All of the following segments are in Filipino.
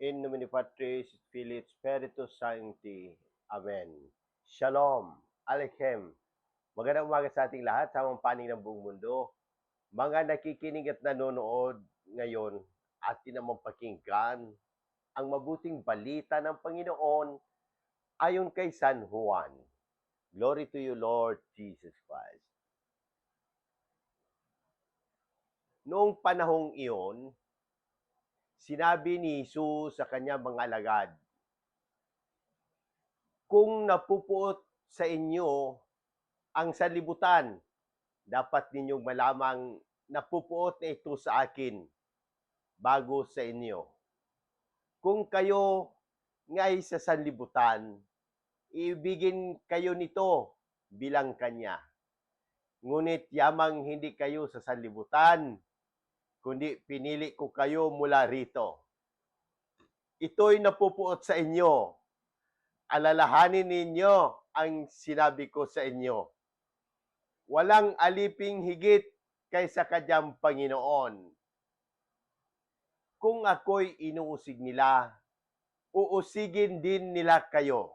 In nomine Patris, Filii, Spiritus Sancti. Amen. Shalom. Aleichem. Magandang umaga sa ating lahat, sa mga panig ng buong mundo. Mga nakikinig at nanonood ngayon, atin namang pakinggan ang mabuting balita ng Panginoon ayon kay San Juan. Glory to you, Lord Jesus Christ. Noong panahong iyon, sinabi ni Jesus sa kanyang mga alagad, Kung napupuot sa inyo ang sanlibutan, dapat ninyong malamang napupuot na ito sa akin bago sa inyo. Kung kayo ngay sa sanlibutan, ibigin kayo nito bilang kanya. Ngunit yamang hindi kayo sa sanlibutan, kundi pinili ko kayo mula rito. Ito'y napupuot sa inyo. Alalahanin ninyo ang sinabi ko sa inyo. Walang aliping higit kaysa kanyang Panginoon. Kung ako'y inuusig nila, uusigin din nila kayo.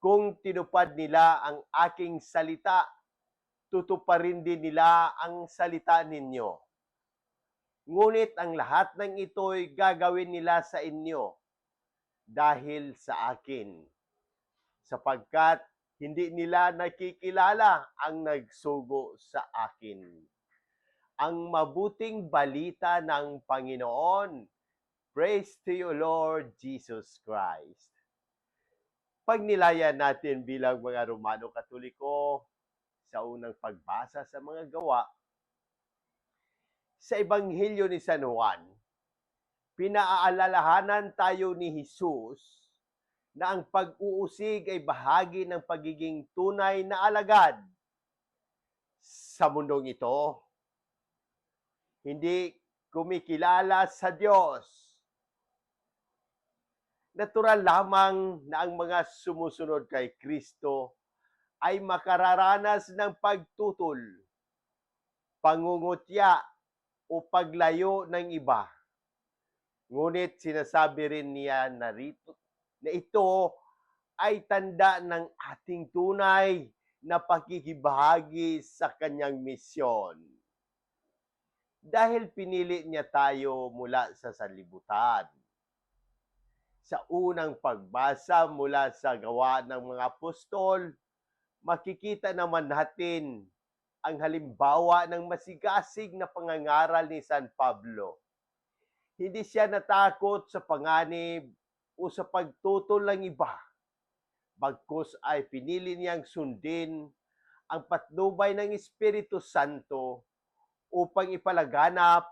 Kung tinupad nila ang aking salita, tutuparin din nila ang salita ninyo. Ngunit ang lahat ng ito'y gagawin nila sa inyo dahil sa akin. Sapagkat hindi nila nakikilala ang nagsugo sa akin. Ang mabuting balita ng Panginoon. Praise to you, Lord Jesus Christ. Pagnilayan natin bilang mga Romano Katoliko sa unang pagbasa sa mga gawa, sa Ebanghelyo ni San Juan, pinaaalalahanan tayo ni Jesus na ang pag-uusig ay bahagi ng pagiging tunay na alagad sa mundong ito. Hindi kumikilala sa Diyos. Natural lamang na ang mga sumusunod kay Kristo ay makararanas ng pagtutol, pangungutya, o paglayo ng iba. Ngunit sinasabi rin niya na, rito, na ito ay tanda ng ating tunay na pakikibahagi sa kanyang misyon. Dahil pinili niya tayo mula sa sanlibutan. Sa unang pagbasa mula sa gawa ng mga apostol, makikita naman natin ang halimbawa ng masigasig na pangangaral ni San Pablo. Hindi siya natakot sa panganib o sa pagtutol ng iba. Bagkus ay pinili niyang sundin ang patnubay ng Espiritu Santo upang ipalaganap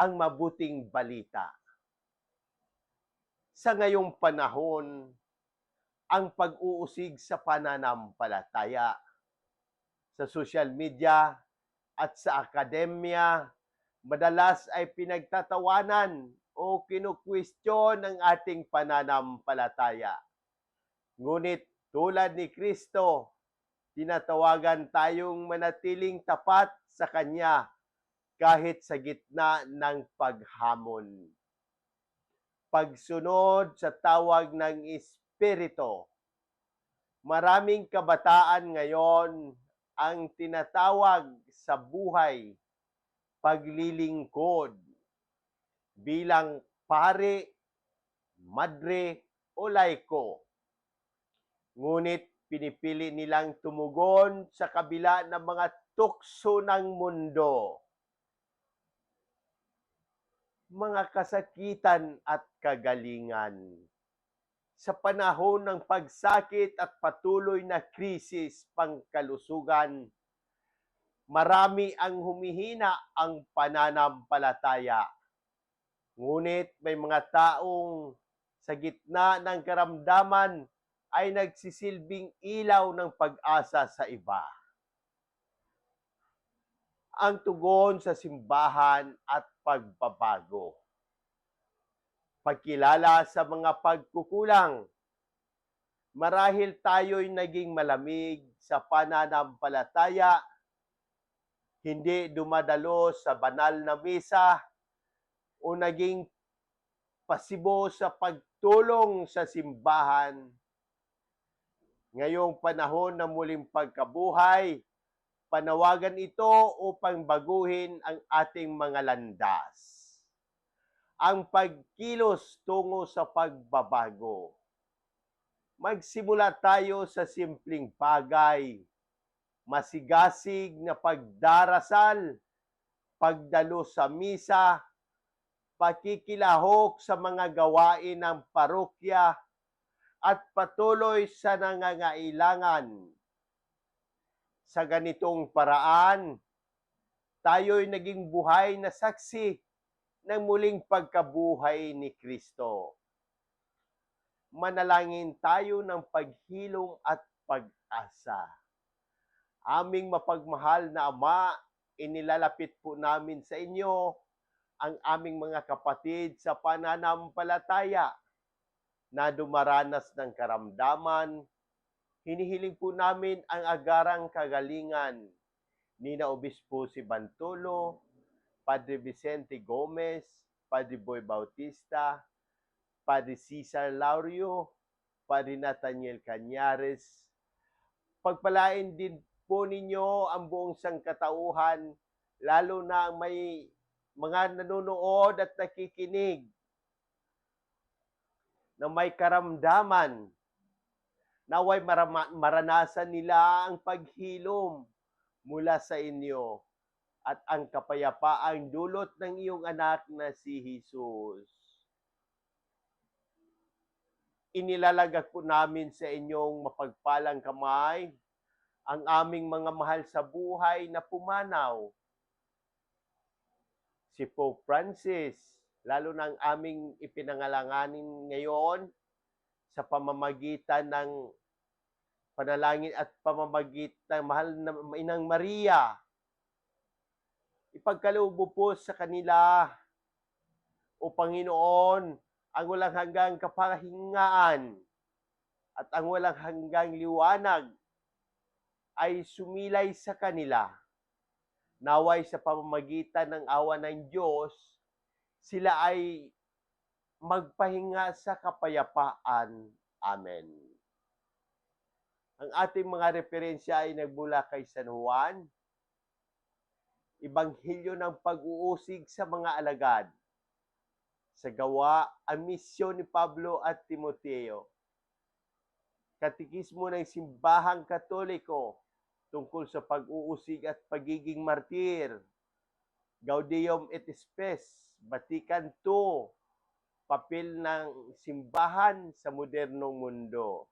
ang mabuting balita. Sa ngayong panahon, ang pag-uusig sa pananampalataya sa social media at sa akademya, madalas ay pinagtatawanan o kinukwestiyon ang ating pananampalataya. Ngunit tulad ni Kristo, tinatawagan tayong manatiling tapat sa Kanya kahit sa gitna ng paghamon. Pagsunod sa tawag ng Espiritu. Maraming kabataan ngayon ang tinatawag sa buhay paglilingkod bilang pare, madre o laiko. Ngunit pinipili nilang tumugon sa kabila ng mga tukso ng mundo. Mga kasakitan at kagalingan sa panahon ng pagsakit at patuloy na krisis pangkalusugan, marami ang humihina ang pananampalataya. Ngunit may mga taong sa gitna ng karamdaman ay nagsisilbing ilaw ng pag-asa sa iba. Ang tugon sa simbahan at pagbabago pagkilala sa mga pagkukulang. Marahil tayo'y naging malamig sa pananampalataya, hindi dumadalo sa banal na misa, o naging pasibo sa pagtulong sa simbahan. Ngayong panahon ng muling pagkabuhay, panawagan ito upang baguhin ang ating mga landas. Ang pagkilos tungo sa pagbabago. Magsimula tayo sa simpleng bagay, masigasig na pagdarasal, pagdalo sa misa, pakikilahok sa mga gawain ng parokya, at patuloy sa nangangailangan. Sa ganitong paraan, tayo'y naging buhay na saksi ng muling pagkabuhay ni Kristo. Manalangin tayo ng paghilom at pag-asa. Aming mapagmahal na Ama, inilalapit po namin sa inyo ang aming mga kapatid sa pananampalataya na dumaranas ng karamdaman. Hinihiling po namin ang agarang kagalingan ni na Obispo si Bantolo, Padre Vicente Gomez, Padre Boy Bautista, Padre Cesar Laurio, Padre Nathaniel Cañares. Pagpalain din po ninyo ang buong sangkatauhan, lalo na ang may mga nanonood at nakikinig na may karamdaman, naway marama- maranasan nila ang paghilom mula sa inyo at ang kapayapaang dulot ng iyong anak na si Jesus. Inilalagak po namin sa inyong mapagpalang kamay ang aming mga mahal sa buhay na pumanaw. Si Pope Francis, lalo ang aming ipinangalanganin ngayon sa pamamagitan ng panalangin at pamamagitan ng mahal na Inang Maria. Ipagkaloob po sa kanila, O Panginoon, ang walang hanggang kapahingaan at ang walang hanggang liwanag ay sumilay sa kanila. Naway sa pamamagitan ng awa ng Diyos, sila ay magpahinga sa kapayapaan. Amen. Ang ating mga referensya ay nagmula kay San Juan, Ibanghilyo ng pag-uusig sa mga alagad, sa gawa ang misyon ni Pablo at Timoteo, katikismo ng simbahang katoliko tungkol sa pag-uusig at pagiging martir, Gaudium et Spes, Vatican II, papel ng simbahan sa modernong mundo.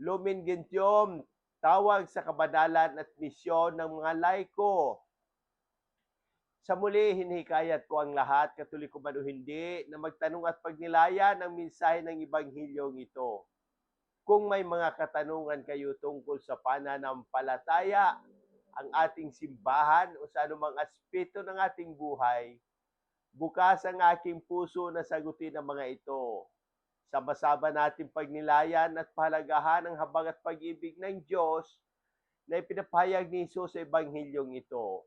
Lumen Gentium, tawag sa kabanalan at misyon ng mga laiko. Sa muli, hinihikayat ko ang lahat, katoliko man o hindi, na magtanong at pagnilayan ang mensahe ng Ibanghilyong ito. Kung may mga katanungan kayo tungkol sa pananampalataya, ang ating simbahan o sa anumang aspeto ng ating buhay, bukas ang aking puso na sagutin ang mga ito. Sama-sama natin pagnilayan at pahalagahan ang habag at pag-ibig ng Diyos na ipinapahayag ni Jesus sa Ebanghilyong ito